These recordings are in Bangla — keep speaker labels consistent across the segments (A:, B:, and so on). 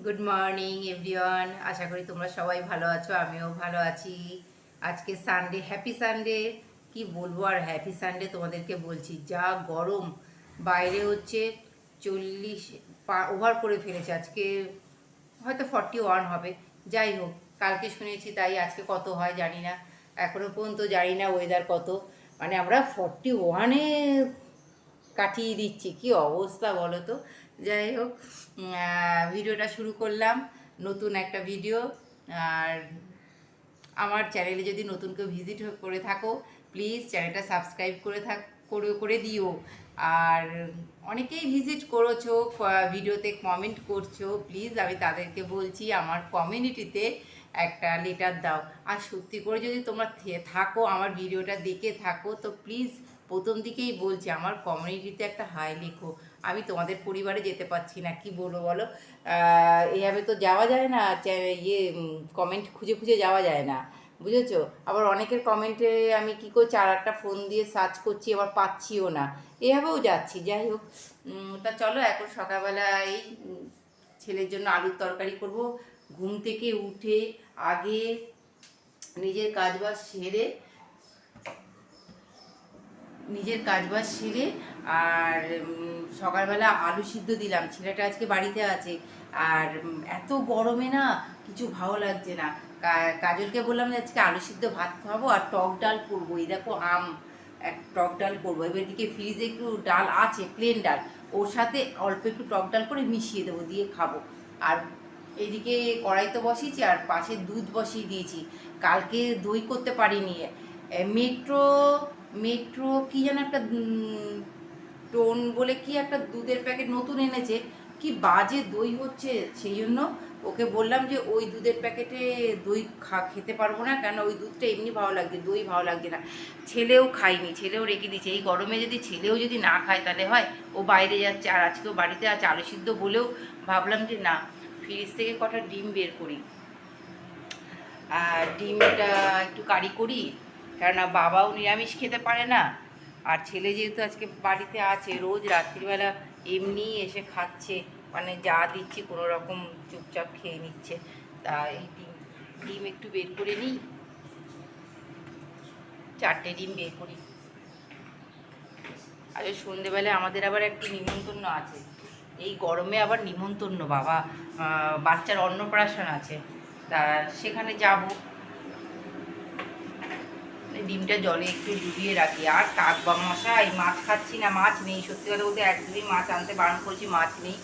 A: গুড মর্নিং এভরিওয়ান আশা করি তোমরা সবাই ভালো আছো, আমিও ভালো আছি। আজকে সানডে হ্যাপি সানডে কি বলব আর হ্যাপি সানডে তোমাদেরকে বলছি, যা গরম। বাইরে হচ্ছে চল্লিশ ওভার করে ফেলেছে। আজকে হয়তো ফর্টি ওয়ান হবে। যাই হোক, কালকে শুনেছি তাই আজকে কত হয় জানি না। এখনও পর্যন্ত জানি না ওয়েদার কত। মানে আমরা ফর্টি ওয়ানে কাটিয়ে দিচ্ছি। কি অবস্থা বলো তো? যাই হোক ভিডিওটা শুরু করলাম, নতুন একটা ভিডিও, আর আমার চ্যানেলে যদি নতুন কেউ ভিজিট করে থাকো প্লিজ চ্যানেলটা সাবস্ক্রাইব করে থাক, করে করে দিও। আর অনেকেই ভিজিট করেছ ভিডিওতে কমেন্ট করছ প্লিজ আমি তাদেরকে বলছি, আমার কমিউনিটিতে একটা লেটার দাও। আর সত্যি করে যদি তোমরা থাকো, আমার ভিডিওটা দেখে থাকো, তো প্লিজ প্রথম দিকেই বলছি, আমার কমিউনিটিতে একটা হাই লেখো। আমি তোমাদের পরিবারে যেতে পারছি না, কি বলব বলো? এভাবে তো যাওয়া যায় না ইয়ে কমেন্ট খুঁজে খুঁজে যাওয়া যায় না, বুঝেছ? আবার অনেকের কমেন্টে আমি কি করছি আর একটা ফোন দিয়ে সার্চ করছি, আবার পাচ্ছিও না, এভাবেও যাচ্ছি, যাই হোক। তা চলো, এখন সকালবেলা এই ছেলের জন্য আলুর তরকারি করব, ঘুম থেকে উঠে আগে নিজের কাজবাজ সেরে নিজের কাজবাজ সেরে আর সকালবেলা আলু সিদ্ধ দিলাম। ছেলেটা আজকে বাড়িতে আছে। আর এত গরমে না কিছু ভালো লাগছে না। কাজলকে বললাম যে আজকে আলু সিদ্ধ ভাত খাব আর টক ডাল করব। এই দেখো আম, এক টক ডাল করব। এবার এদিকে ফ্রিজে একটু ডাল আছে প্লেন ডাল। ওর সাথে অল্প একটু টক ডাল করে মিশিয়ে দেবো, দিয়ে খাব। আর এদিকে কড়াই তো বসিয়েছি আর পাশে দুধ বসিয়ে দিয়েছি। কালকে দই করতে পারিনি। মেট্রো মেট্রো কি যেন একটা টোন বলে কি একটা দুধের প্যাকেট নতুন এনেছে। কি বাজে দই হচ্ছে, সেই জন্য ওকে বললাম যে, ওই দুধের প্যাকেটে দই খা, খেতে পারব না, কেন ওই দুধটা এমনি ভালো লাগছে, দই ভালো লাগছে না। ছেলেও খায়নি, ছেলেও রেখে দিচ্ছে এই গরমে যদি ছেলেও যদি না খায়, তাহলে হয়, ও বাইরে যাচ্ছে, আর আজকেও বাড়িতে আছে, আলু সিদ্ধ বলেও ভাবলাম যে, না, ফ্রিজ থেকে কটা ডিম বের করি। আর ডিমটা একটু কারি করি কেননা বাবাও নিরামিষ খেতে পারে না। আর ছেলে যেহেতু আজকে বাড়িতে আছে, রোজ রাত্রিবেলা এমনি এসে খাচ্ছে মানে যা দিচ্ছি কোনো রকম চুপচাপ খেয়ে নিচ্ছে। তা এই ডিম ডিম একটু বের করে নিই। চারটে ডিম বের করি। আর ওই সন্ধেবেলায় আমাদের আবার একটি নিমন্ত্রণ আছে। এই গরমে আবার নিমন্ত্রণ, বাবা বাচ্চার অন্নপ্রাশন আছে। তা সেখানে যাব। ডিমটা জলে একটু ডুবিয়ে রাখি। আর কাক বা মশাই, মাছ খাচ্ছি না, মাছ নেই। সত্যি কথা বলতে একদমই মাছ আনতে বারণ করছি, মাছ নেই।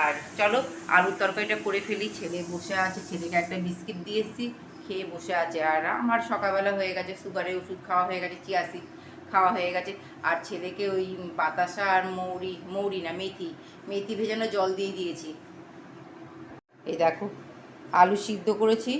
A: আর চলো, আলুর তরকারিটা করে ফেলি। ছেলে বসে আছে, ছেলেকে একটা বিস্কিট দিয়ে এসেছি, খেয়ে বসে আছে। আর আমার সকালবেলা হয়ে গেছে, সুগারের ওষুধ খাওয়া হয়ে গেছে চিয়াসি খাওয়া হয়ে গেছে। আর ছেলেকে ওই বাতাসা আর মৌরি মৌরি না, মেথি মেথি ভেজানো জল দিয়ে দিয়েছি। এই দেখো, আলু সিদ্ধ করেছি।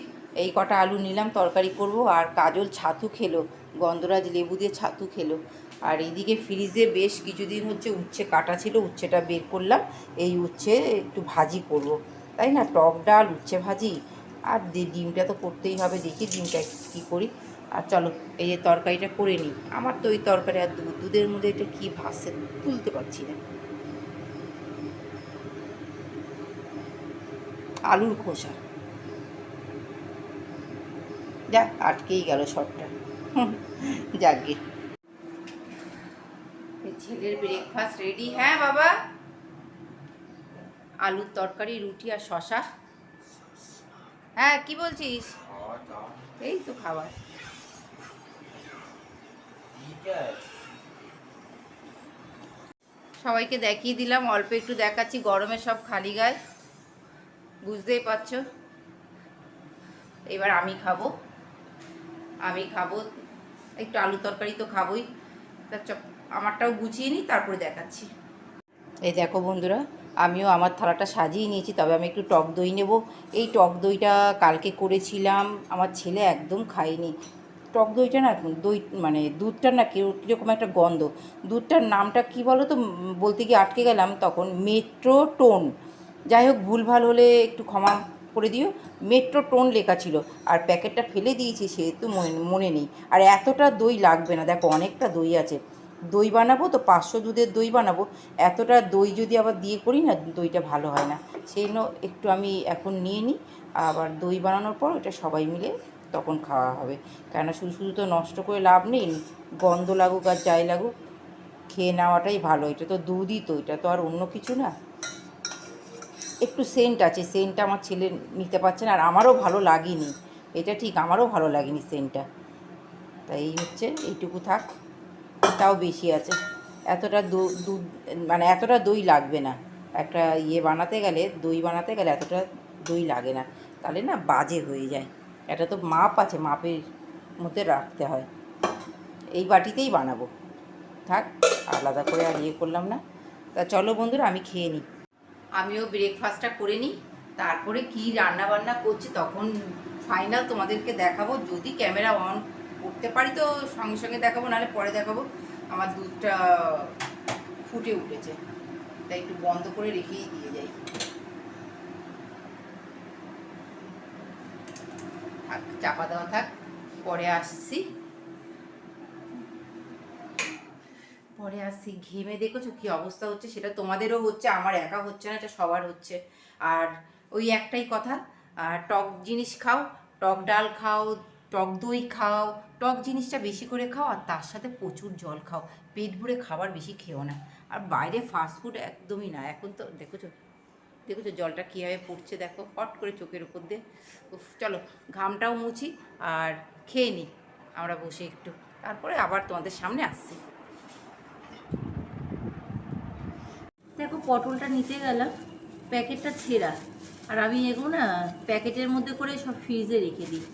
A: এই কটা আলু নিলাম, তরকারি করব। আর কাজল ছাতু খেলো। গন্ধরাজ লেবু দিয়ে ছাতু খেলো। আর এইদিকে ফ্রিজে বেশ কিছুদিন হচ্ছে উচ্ছে কাটা ছিল, উচ্ছেটা বের করলাম। এই উচ্ছে একটু ভাজি করব। তাই না? টক ডাল, উচ্ছে ভাজি, আর ডিমটা তো করতেই হবে দেখি ডিমটা কী করি। আর চলো, এই যে তরকারিটা করে নিই। আমার তো ওই তরকারি আর দুধ দুধের মধ্যে এটা কী ভাসে তুলতে পারছি না। আলুর খোসা। যা আটকেই গেল শটটা যাকে ছেলের ব্রেকফাস্ট রেডি হ্যাঁ বাবা। আলুর তরকারি, রুটি আর শশা। হ্যাঁ কি বলছিস? এই তো খাবার। সবাইকে দেখিয়ে দিলাম, অল্প একটু দেখাচ্ছি, গরমে সব খালি গায়ে। বুঝতেই পারছ? এবার আমি খাব। আমি খাব একটু আলু তরকারি তো খাবোই। তা চপ, আমারটাও গুছিয়ে নিই, তারপরে দেখাচ্ছি। এই দেখো বন্ধুরা, আমিও আমার থালাটা সাজিয়ে নিয়েছি, তবে আমি একটু টক দই নেব। এই টক দইটা কালকে করেছিলাম, আমার ছেলে একদম খায়নি। টক দইটা না, দই মানে দুধটা না কিরো- কীরকম একটা গন্ধ। দুধটার নামটা কি বলো তো বলতে গিয়ে আটকে গেলাম, তখন মেট্রো টোন যাই হোক ভুলভাল হলে একটু ক্ষমা করে দিও। মেট্রো টোন লেখা ছিল। আর প্যাকেটটা ফেলে দিয়েছি সেহেতু মনে নেই। আর এতটা দই লাগবে না। দেখো, অনেকটা দই আছে। দই বানাবো তো, পাঁচশো দুধের দই বানাবো। এতটা দই যদি আবার দিয়ে করি না, দইটা ভালো হয় না। সেই জন্য একটু আমি এখন নিয়ে নিই। আবার দই বানানোর পর ওটা সবাই মিলে তখন খাওয়া হবে। কেন শুধু শুধু তো নষ্ট করে লাভ নেই। গন্ধ লাগুক আর যাই লাগুক, খেয়ে নেওয়াটাই ভালো। এটা তো দুধই তো, এটা তো আর অন্য কিছু না। একটু সেন্ট আছে সেন্টটা আমার ছেলে নিতে পারছে না আর আমারও ভালো লাগেনি। এটা ঠিক, আমারও ভালো লাগেনি সেন্টটা তাই এই হচ্ছে, এইটুকু থাক। তাও বেশি আছে। এতটা দুধ মানে এতটা দই লাগবে না। একটা ইয়ে বানাতে গেলে, দই বানাতে গেলে এতটা দই লাগে না। তাহলে না বাজে হয়ে যায়। এটা তো মাপ আছে, মাপের মধ্যে রাখতে হয়। এই বাটিতেই বানাবো। থাক, আলাদা করে আর ইয়ে করলাম না। তা চলো বন্ধুরা, আমি খেয়ে নিই আমিও ব্রেকফাস্টটা করে নিই, তারপরে কি রান্না বান্না করছি তখন ফাইনাল তোমাদেরকে দেখাবো। যদি ক্যামেরা অন করতে পারি তো সঙ্গে সঙ্গে দেখাবো, নাহলে পরে দেখাবো। আমার দুধটা ফুটে উঠেছে। তাই একটু বন্ধ করে রেখেই দিয়ে যাই। থাক, চাপা দেওয়া থাক, পরে আসছি। পরে আসছি ঘেমে দেখেছ? কি অবস্থা হচ্ছে? সেটা তোমাদেরও হচ্ছে, আমার একা হচ্ছে না, এটা সবার হচ্ছে। আর ওই একটাই কথা টক জিনিস খাও, টক ডাল খাও, টক দই খাও, টক জিনিসটা বেশি করে খাও, আর তার সাথে প্রচুর জল খাও। পেট ভরে খাবার বেশি খেও না। আর বাইরে ফাস্টফুড একদমই না। এখন তো দেখেছ? দেখেছ জলটা কীভাবে পড়ছে? দেখো, হট করে চোখের উপর দিয়ে। চলো, ঘামটাও মুছি, আর খেয়ে নিই আমরা বসে একটু। তারপরে আবার তোমাদের সামনে আসছি
B: দেখো পটলটা নিতে গেলাম, প্যাকেটটা ছেঁড়া। আর আমি এগুলো না প্যাকেটের মধ্যে করে সব ফ্রিজে রেখে দিই।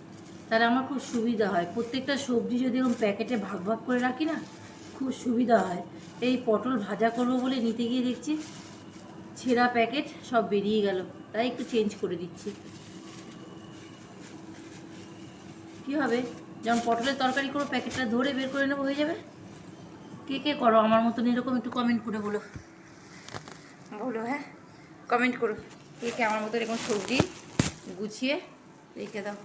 B: তাহলে আমার খুব সুবিধা হয়। প্রত্যেকটা সবজি যদি এরকম প্যাকেটে ভাগ ভাগ করে রাখি না, খুব সুবিধা হয়। এই পটল ভাজা করব বলে নিতে গিয়ে দেখছি ছেঁড়া প্যাকেট সব বেরিয়ে গেল। তাই একটু চেঞ্জ করে দিচ্ছি। কী হবে? যেমন পটলের তরকারি করো প্যাকেটটা ধরে বের করে নেব, হয়ে যাবে? কে কে করো? আমার মতন এরকম একটু কমেন্ট করে বলো।
A: বলো হ্যাঁ? কমেন্ট করো। কে কে আমার মতো এরকম সবজি গুছিয়ে রেখে দাও।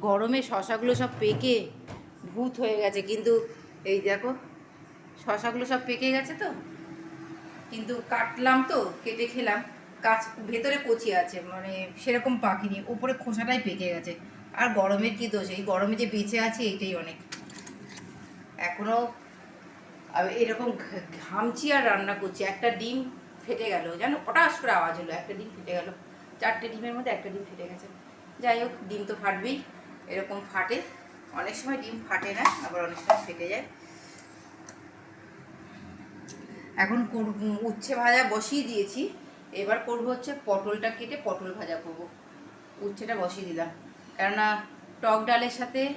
A: গরমে শশাগুলো সব পেকে, ভূত হয়ে গেছে। কিন্তু এই দেখো, শশাগুলো সব পেকে গেছে তো? কিন্তু কাটলাম তো, কেটে খেলাম। কাছ ভেতরে কচি আছে মানে সেরকম পাকিনি, উপরে খোসাটাই পেকে গেছে। আর গরমের কি দোষ? এই গরমে যে বেঁচে আছে এটাই অনেক। এখনও এরকম ঘ- ঘামছি আর রান্না করছি। একটা ডিম ফেটে গেল জানো পটাশ করে আওয়াজ হলো একটা ডিম ফেটে গেল। চারটে ডিমের মধ্যে একটা ডিম ফেটে গেছে। যাই হোক, ডিম তো ফাটবেই, এরকম ফাটে। অনেক সময় ডিম ফাটে না, আবার অনেক সময় ফেটে যায়। এখন উচ্ছে ভাজা বসিয়ে দিয়েছি। এবার করব হচ্ছে পটলটা কেটে পটল ভাজা করব। উচ্ছেটা বসিয়ে দিলাম। কেননা টক ডালের সাথে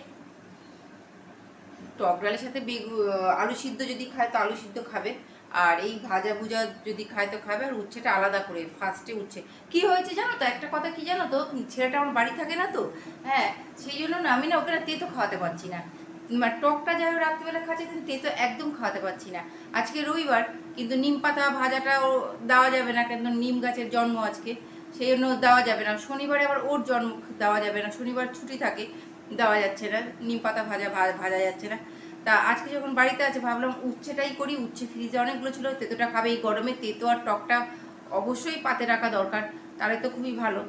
A: টক ডালের সাথে বেগু আলু সিদ্ধ যদি খায় তো আলু সিদ্ধ খাবে। আর এই ভাজা ভুজা যদি খায় তো খাবে। আর উচ্ছেটা আলাদা করে ফার্স্টে উচ্ছে। কি হয়েছে জানো তো? একটা কথা কি জানো তো? ছেলেটা আমার বাড়ি থাকে না তো? হ্যাঁ সেই জন্য না আমি না ওকে না তেতো খাওয়াতে পারছি না। মানে টকটা যাই হোক রাত্রিবেলা খাচ্ছে, কিন্তু তেতো একদম খাওয়াতে পারছি না। আজকে রবিবার, কিন্তু নিম পাতা ভাজাটাও দেওয়া যাবে না কিন্তু নিম গাছের জন্ম আজকে। সেই জন্য দেওয়া যাবে না। শনিবারে আবার ওর জন্ম দেওয়া যাবে না। শনিবার ছুটি থাকে, দেওয়া যাচ্ছে না। নিম পাতা ভাজা ভাজা যাচ্ছে না। তা আজকে যখন বাড়িতে আছে, ভাবলাম উচ্ছেটাই করি, উচ্ছে ফ্রিজে অনেকগুলো ছিল, তেতোটা খাবে, এই গরমে তেতো আর টকটা অবশ্যই পাতে রাখা দরকার, তাহলে তো খুবই ভালো।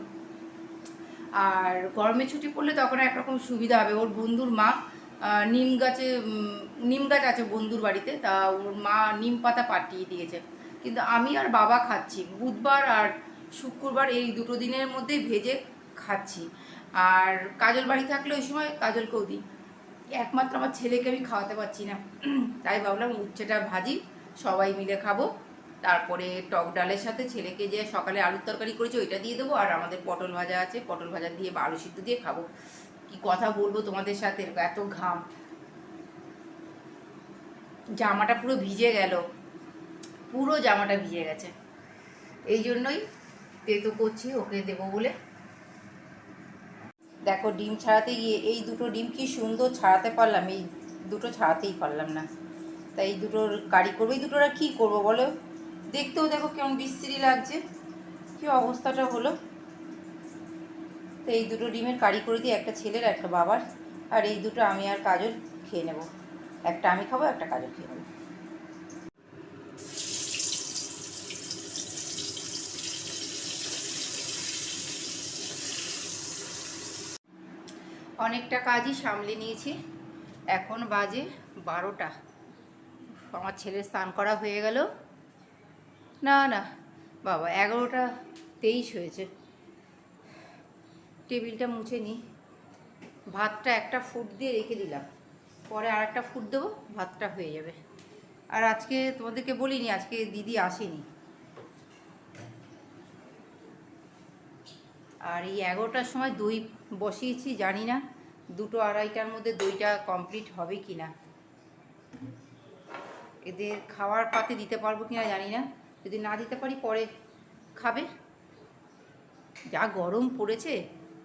A: আর গরমে ছুটি পড়লে তখন একরকম সুবিধা হবে, ওর বন্ধুর মা নিম গাছে নিম গাছ আছে বন্ধুর বাড়িতে, তা ওর মা নিম পাতা পাঠিয়ে দিয়েছে। কিন্তু আমি আর বাবা খাচ্ছি, বুধবার আর শুক্রবার এই দুটো দিনের মধ্যে ভেজে খাচ্ছি। আর কাজল বাড়ি থাকলে ওই সময় কাজলকেও দিই। একমাত্র আমার ছেলেকে আমি খাওয়াতে পারছি না। তাই ভাবলাম উচ্ছেটা ভাজি, সবাই মিলে খাব। তারপরে টক ডালের সাথে ছেলেকে যে সকালে আলুর তরকারি করেছে ওইটা দিয়ে দেবো, আর আমাদের পটল ভাজা আছে, পটল ভাজা দিয়ে বা আলু সিদ্ধ দিয়ে খাব। কি কথা বলব তোমাদের সাথে? এত ঘাম। জামাটা পুরো ভিজে গেল। পুরো জামাটা ভিজে গেছে। এই জন্যই তেতো করছি, ওকে দেবো বলে। দেখো, ডিম ছাড়াতে গিয়ে এই দুটো ডিম কি সুন্দর ছাড়াতে পারলাম, এই দুটো ছাড়াতেই পারলাম না। তাই এই দুটোর কারি করব, এই দুটোরা কী করব বলো? দেখতেও দেখো কেমন বিশ্রী লাগছে, কি অবস্থাটা হলো। তো এই দুটো ডিমের কারি করে দিই, একটা ছেলের, একটা বাবার, আর এই দুটো আমি আর কাজল খেয়ে নেব। একটা আমি খাব, একটা কাজল খেয়ে নেব। অনেকটা কাজই সামলে নিয়েছি। এখন বাজে বারোটা। আমার ছেলের স্নান করা হয়ে গেল। না না, বাবা, এগারোটা তেইশ হয়েছে। টেবিলটা মুছে নিই। ভাতটা একটা ফুট দিয়ে রেখে দিলাম। পরে আর একটা ফুট দেবো, ভাতটা হয়ে যাবে। আর আজকে তোমাদেরকে বলিনি, আজকে দিদি আসেনি। আর এই এগারোটার সময় দই বসিয়েছি, জানি না দুটো আড়াইটার মধ্যে দইটা কমপ্লিট হবে কি না এদের খাওয়ার পাতে দিতে পারব কি না জানি না। যদি না দিতে পারি পরে খাবে। যা গরম পড়েছে,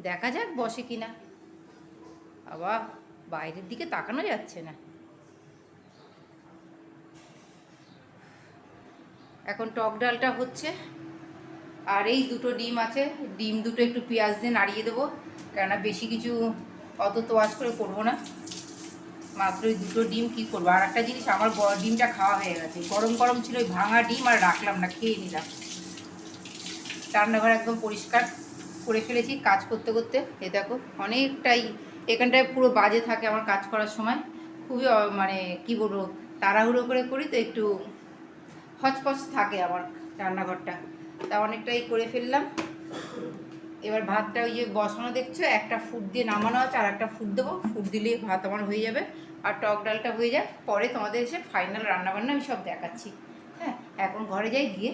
A: দেখা যাক বসে কি না আবার বাইরের দিকে তাকানো যাচ্ছে না। এখন টক ডালটা হচ্ছে। আর এই দুটো ডিম আছে। ডিম দুটো একটু পেঁয়াজ দিয়ে নাড়িয়ে দেবো। কেননা বেশি কিছু অত তোয়াজ করে করব না। মাত্র ওই দুটো ডিম কি করব? আর একটা জিনিস, আমার ডিমটা খাওয়া হয়ে গেছে। গরম গরম ছিল ওই ভাঙা ডিম আর রাখলাম না, খেয়ে নিলাম। রান্নাঘর একদম পরিষ্কার করে ফেলেছি কাজ করতে করতে। এ দেখো, অনেকটাই এখানটায় পুরো বাজে থাকে আমার কাজ করার সময়। খুবই মানে কি বলব, তাড়াহুড়ো করে করি তো একটু হচপচ থাকে আমার রান্নাঘরটা। তা অনেকটাই করে ফেললাম। এবার ভাতটা ওই যে বসানো দেখছ, একটা ফুট দিয়ে নামানো আছে, আর একটা ফুট দেবো। ফুট দিলেই ভাত আমার হয়ে যাবে। আর টক ডালটা হয়ে যায় পরে তোমাদের এসে ফাইনাল রান্নাবান্না আমি সব দেখাচ্ছি। হ্যাঁ এখন ঘরে যাই গিয়ে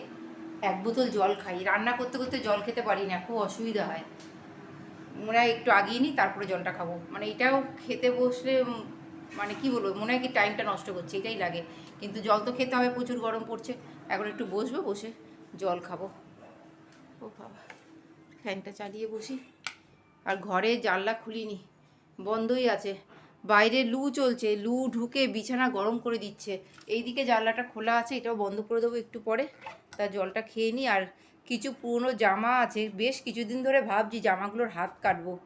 A: এক বোতল জল খাই। রান্না করতে করতে জল খেতে পারি না, খুব অসুবিধা হয়। মনে একটু আগিয়ে নিই, তারপরে জলটা খাব। মানে এটাও খেতে বসলে মানে কি বলব, মনে হয় কি টাইমটা নষ্ট করছে, এটাই লাগে। কিন্তু জল তো খেতে হবে, প্রচুর গরম পড়ছে। এখন একটু বসবো, বসে জল খাব। ও বাবা, ফ্যানটা চালিয়ে বসি। আর ঘরে জানলা খুলিনি, বন্ধই আছে। বাইরে লু চলছে, লু ঢুকে বিছানা গরম করে দিচ্ছে। এইদিকে জানলাটা খোলা আছে, এটাও বন্ধ করে দেবো একটু পরে। তা জলটা খেয়ে নিই আর কিছু পুরনো জামা আছে। বেশ কিছুদিন ধরে ভাবছি জামাগুলোর হাত কাটবো।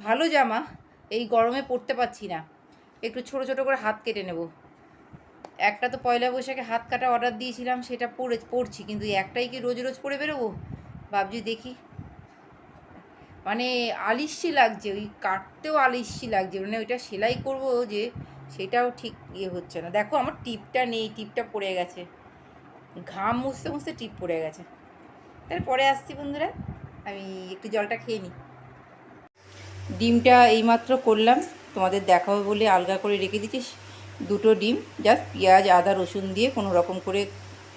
A: ভালো জামা, এই গরমে পরতে পারছি না। একটু ছোট ছোট করে হাত কেটে নেব। একটা তো পয়লা বৈশাখে হাত কাটা অর্ডার দিয়েছিলাম, সেটা পড়ে, পড়ছি, কিন্তু একটাই কি রোজ রোজ পরে বেরোবো? ভাবছি দেখি। মানে আলিস্যি লাগছে, ওই কাটতেও আলিস্যি লাগছে মানে ওইটা সেলাই করব যে সেটাও ঠিক ইয়ে হচ্ছে না। দেখো আমার টিপটা নেই, টিপটা পড়ে গেছে। ঘাম মুছতে মুছতে টিপ পড়ে গেছে। তাহলে পরে আসছি বন্ধুরা, আমি একটু জলটা খেয়ে নিই। ডিমটা এইমাত্র করলাম, তোমাদের দেখাবো বলে আলগা করে রেখে দিচ্ছি। দুটো ডিম জাস্ট পেঁয়াজ, আদা, রসুন দিয়ে কোনো রকম করে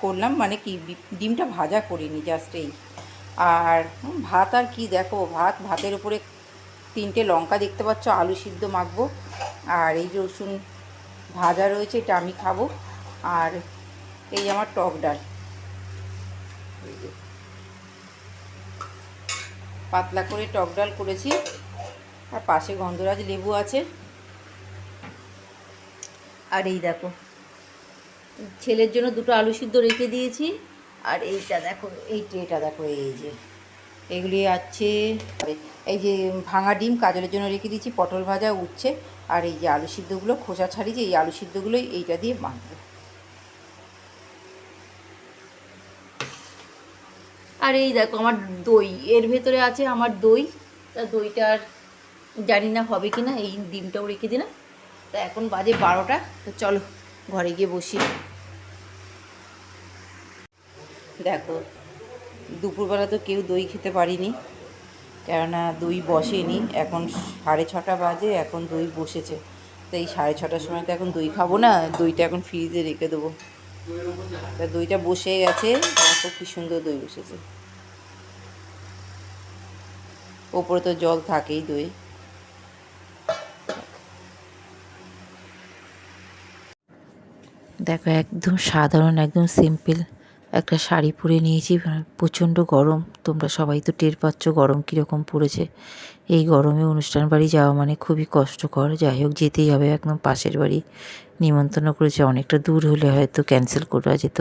A: করলাম মানে কি ডিমটা ভাজা করিনি জাস্ট এই। আর ভাত আর কি দেখো, ভাত, ভাতের উপরে তিনটে লঙ্কা দেখতে পাচ্ছ, আলু সিদ্ধ মাখবো, আর এই রসুন ভাজা রয়েছে, এটা আমি খাব, আর এই আমার টক ডাল। পাতলা করে টক ডাল করেছি, আর পাশে গন্ধরাজ লেবু আছে। আর এই দেখো। ছেলের জন্য দুটো আলু সিদ্ধ রেখে দিয়েছি। আর এইটা দেখো, এই ট্রেটা দেখো, এই যে। এগুলি আছে এই যে ভাঙা ডিম, কাজলের জন্য রেখে দিয়েছি, পটল ভাজা উঠছে আর এই যে আলু সিদ্ধগুলো, খোসা ছাড়িয়ে এই আলু সিদ্ধগুলো এইটা দিয়ে মাখবো। আর এই দেখো আমার দই, এর ভেতরে আছে আমার দই। তা দইটা আর জানি না হবে কি না এই ডিমটাও রেখে দিলাম। তা এখন বাজে বারোটা, তো চলো ঘরে গিয়ে বসি। দেখো, দুপুরবেলা তো কেউ দই খেতে পারিনি, কেননা দই বসেনি। এখন সাড়ে ছটা বাজে, এখন দই বসেছে। তো এই সাড়ে ছটার সময় তো এখন দই খাব না, দইটা এখন ফ্রিজে রেখে দেবো। তা দইটা বসে গেছে, দেখো কি সুন্দর দই বসেছে। ওপরে তো জল থাকেই দই।
C: দেখো, একদম সাধারণ, একদম সিম্পল একটা শাড়ি পরে নিয়েছি। প্রচণ্ড গরম, তোমরা সবাই তো টের পাচ্ছ গরম কীরকম পড়েছে। এই গরমে অনুষ্ঠান বাড়ি যাওয়া মানে খুবই কষ্টকর। যাই হোক, যেতেই হবে, একদম পাশের বাড়ি। নিমন্ত্রণ করেছে, অনেকটা দূর হলে হয়তো ক্যান্সেল করা যেত।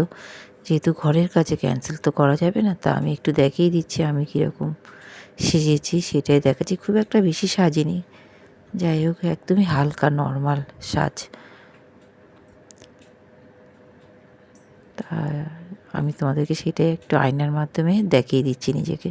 C: যেহেতু ঘরের কাছে ক্যান্সেল তো করা যাবে না, তা আমি একটু দেখিয়ে দিচ্ছি আমি কীরকম সেজেছি, সেটাই দেখাচ্ছি। খুব একটা বেশি সাজিনি। যাই হোক, একদমই হালকা নর্মাল সাজ। তা আমি তোমাদেরকে সেটাই একটু আয়নার মাধ্যমে দেখিয়ে দিচ্ছি নিজেকে।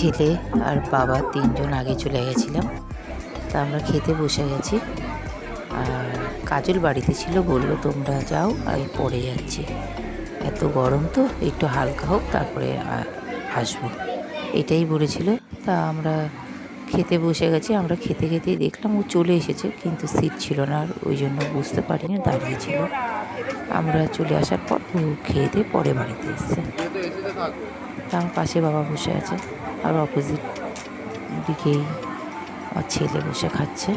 C: ছেলে আর বাবা তিনজন আগে চলে গেছিলাম। তা আমরা খেতে বসে গেছি। আর কাজল বাড়িতে ছিল, বলল, তোমরা যাও, আমি পরে যাচ্ছি। এত গরম তো, একটু হালকা হোক, তারপরে আসব। এটাই বলেছিল। তা আমরা খেতে বসে গেছি। আমরা খেতে খেতেই দেখলাম, ও চলে এসেছে, কিন্তু সিট ছিল না, আর ওই জন্য বুঝতে পারিনি দাঁড়িয়েছিল আমরা চলে আসার পর ও খেয়ে দিয়ে পরে বাড়িতে এসছে। আমার পাশে বাবা বসে আছে। আর অপোজিট দিকেই আর ছেলে বসে খাচ্ছে।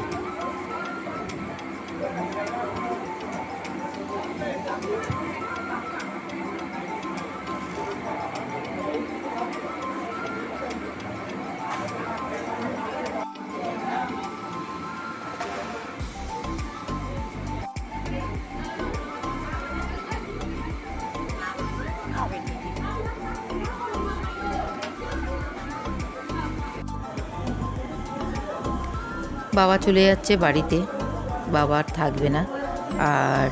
C: বাবা চলে যাচ্ছে বাড়িতে। বাবা আর থাকবে না। আর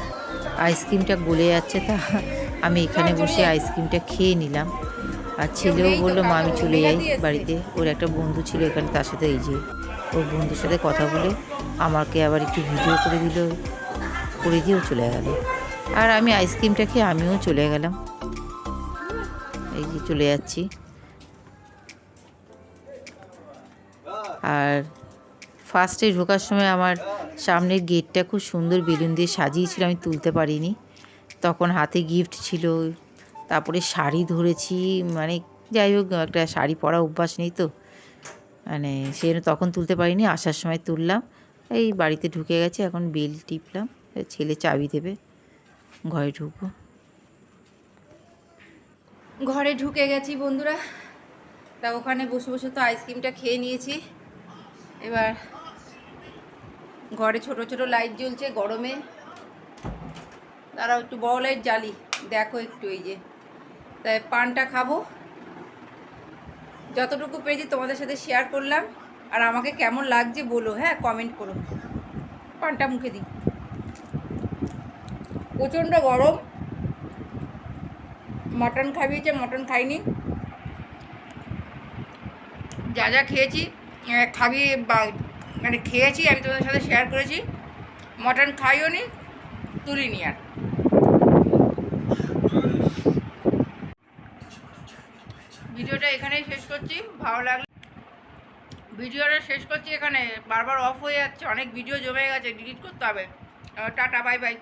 C: আইসক্রিমটা গলে যাচ্ছে তা আমি এখানে বসে আইসক্রিমটা খেয়ে নিলাম। আর ছেলেও বলল মা আমি চলে যাই বাড়িতে। ওর একটা বন্ধু ছিল এখানে তার সাথে এই যে ওর বন্ধুর সাথে কথা বলে আমাকে আবার একটু ভিডিও করে দিল করে দিয়েও চলে গেল। আর আমি আইসক্রিমটা খেয়ে আমিও চলে গেলাম। এই যে চলে যাচ্ছি। আর ফার্স্টে ঢোকার সময় আমার সামনের গেটটা খুব সুন্দর বেলুন দিয়ে সাজিয়েছিল, আমি তুলতে পারিনি। তখন হাতে গিফট ছিল, তারপরে শাড়ি ধরেছি মানে যাই হোক, একটা শাড়ি পরা অভ্যাস নেই তো। মানে সে তখন তুলতে পারিনি, আসার সময় তুললাম। এই বাড়িতে ঢুকে গেছে, এখন বেল টিপলাম, ছেলে চাবি দেবে, ঘরে ঢুকবো।
A: ঘরে ঢুকে গেছি বন্ধুরা। তা ওখানে বসে বসে তো আইসক্রিমটা খেয়ে নিয়েছি। এবার ঘরে ছোট ছোট লাইট জ্বলছে, গরমে। তারাও একটু বড় লাইট জ্বালি দেখো একটু এই যে। তাই পানটা খাব। যতটুকু পেয়েছি তোমাদের সাথে শেয়ার করলাম। আর আমাকে কেমন লাগছে বলো হ্যাঁ কমেন্ট করো। পানটা মুখে দিই। প্রচণ্ড গরম। মটন খাইয়েছে মটন খাইনি। যা যা খেয়েছি খাবি মানে খেয়েছি, আমি তোমাদের সাথে শেয়ার করেছি। মটন খাইও নি, তুলি নি আর। ভিডিওটা এখানেই শেষ করছি, ভালো লাগল ভিডিওটা শেষ করছি এখানে, বারবার অফ হয়ে যাচ্ছে, অনেক ভিডিও জমে গেছে ডিলিট করতে হবে। Tata bye bye